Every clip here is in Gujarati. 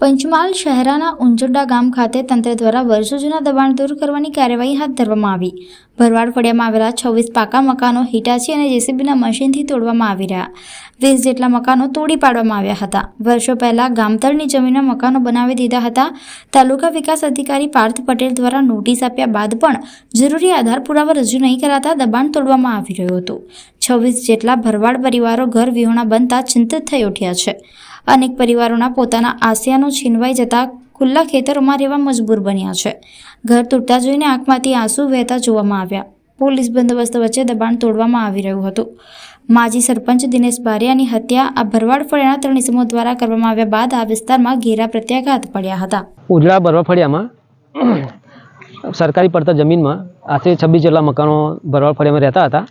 પંચમહાલ શહેરાના ઉંચોડા ગામ ખાતે તંત્ર દ્વારા વર્ષો જૂના દબાણ દૂર કરવાની કાર્યવાહી હાથ ધરવામાં આવી. ભરવાડ ફળિયામાં આવેલા છવ્વીસ પાકા મકાનો હિટાચી અને જેસીબીના મશીનથી તોડવામાં આવી રહ્યા. વીસ જેટલા મકાનો તોડી પાડવામાં આવ્યા હતા. વર્ષો પહેલા ગામતળની જમીનના મકાનો બનાવી દીધા હતા. તાલુકા વિકાસ અધિકારી પાર્થ પટેલ દ્વારા નોટિસ આપ્યા બાદ પણ જરૂરી આધાર પુરાવા રજૂ નહીં કરાતા દબાણ તોડવામાં આવી રહ્યું હતું. છવ્વીસ જેટલા ભરવાડ પરિવારો ઘર વિહોણા બનતા ચિંતિત થઈ ઉઠ્યા છે. અનેક પરિવારોના પોતાના આસિયાનો છીનવાઈ જતા ખુલ્લા ખેતરોમાં રહેવા મજબૂર બન્યા છે. ઘર તૂટતા જોઈને આંખમાંથી આંસુ વહેતા જોવામાં આવ્યા. પોલીસ બંદોબસ્ત વચ્ચે દબાણ તોડવામાં આવી રહ્યું હતું. માજી સરપંચ દિનેશ બારિયાની હત્યા આ ભરવાડ ફળિયાના ત્રણ ઇસમો દ્વારા કરવામાં આવ્યા બાદ આ વિસ્તારમાં ઘેરા પ્રત્યાઘાત પડ્યા હતા. ઉજળા બરવા ફળિયામાં સરકારી પડતર જમીનમાં આશરે છવ્વીસ જેટલા મકાનો ભરવાડ ફળિયામાં રહેતા હતા.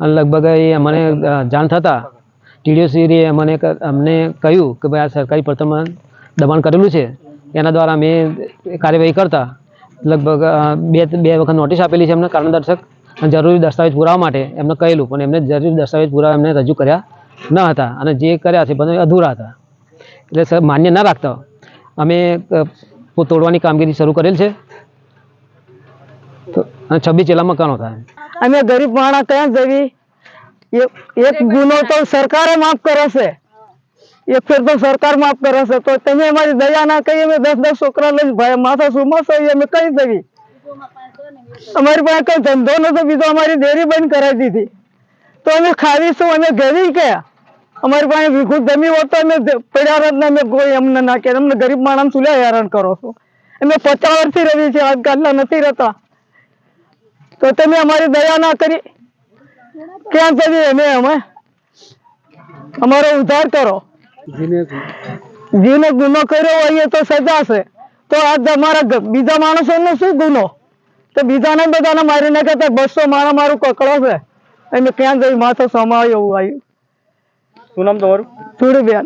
અને લગભગ એ અમને જાણ થતાં ટીડીઓસીએ મને અમને કહ્યું કે ભાઈ આ સરકારી પડતરમાં દબાણ કરેલું છે. એના દ્વારા અમે કાર્યવાહી કરતા. લગભગ બે બે વખત નોટિસ આપેલી છે એમને કારણદર્શક. જરૂરી દસ્તાવેજ પુરાવા માટે એમને કહેલું. પણ એમને જરૂરી દસ્તાવેજ પુરાવા એમને રજૂ કર્યા ન હતા. અને જે કર્યા છે બધા અધૂરા હતા. એટલે માન્ય ના રાખતા. અમે તોડવાની કામગીરી શરૂ કરેલ છે. અને છવ્વીસ જેટલા મકાનો થાય. અમે ગરીબ માણસ ક્યાં જવી? એક ગુનો તો સરકારે માફ કરે છે. એક ફેર તો સરકાર માફ કરે છે. તો તમે અમારી દયા ના કહીએ અમે દસ દસ છોકરા લઈને ભાઈ માથા સુમસ હોય અમે કઈ દેવી અમારી પાસે કઈ ધંધો નતો બીજો અમારી ડેરી બંધ કરાવી દીધી. તો અમે ખાવીશું અમે ગરીબ કયા અમારી પાસે વીઘું જમી હોત તો અમે પડ્યા ને અમે કોઈ અમને ના કે અમને ગરીબ માણસ સુલ્યા હેરાન કરો છો? અમે પચાસ વર્ષથી રહીએ છીએ આજકાલના નથી રહેતા. તો તમે અમારી દયા ના કરી ક્યાં કરી અમે અમે? અમારો ઉદ્ધાર કરો. જીને ગુનો. કર્યો હોય તો સજા છે. તો આજ તમારા બીજા બીજા માણસોનો શું ગુનો? તો બીજાને બધાને મારી નાખે તો બસો મારા મારું કકડો છે. અમે ક્યાં જઈ માથો સમાય એવું આવ્યું શું નામ તમારું? થોડી બેન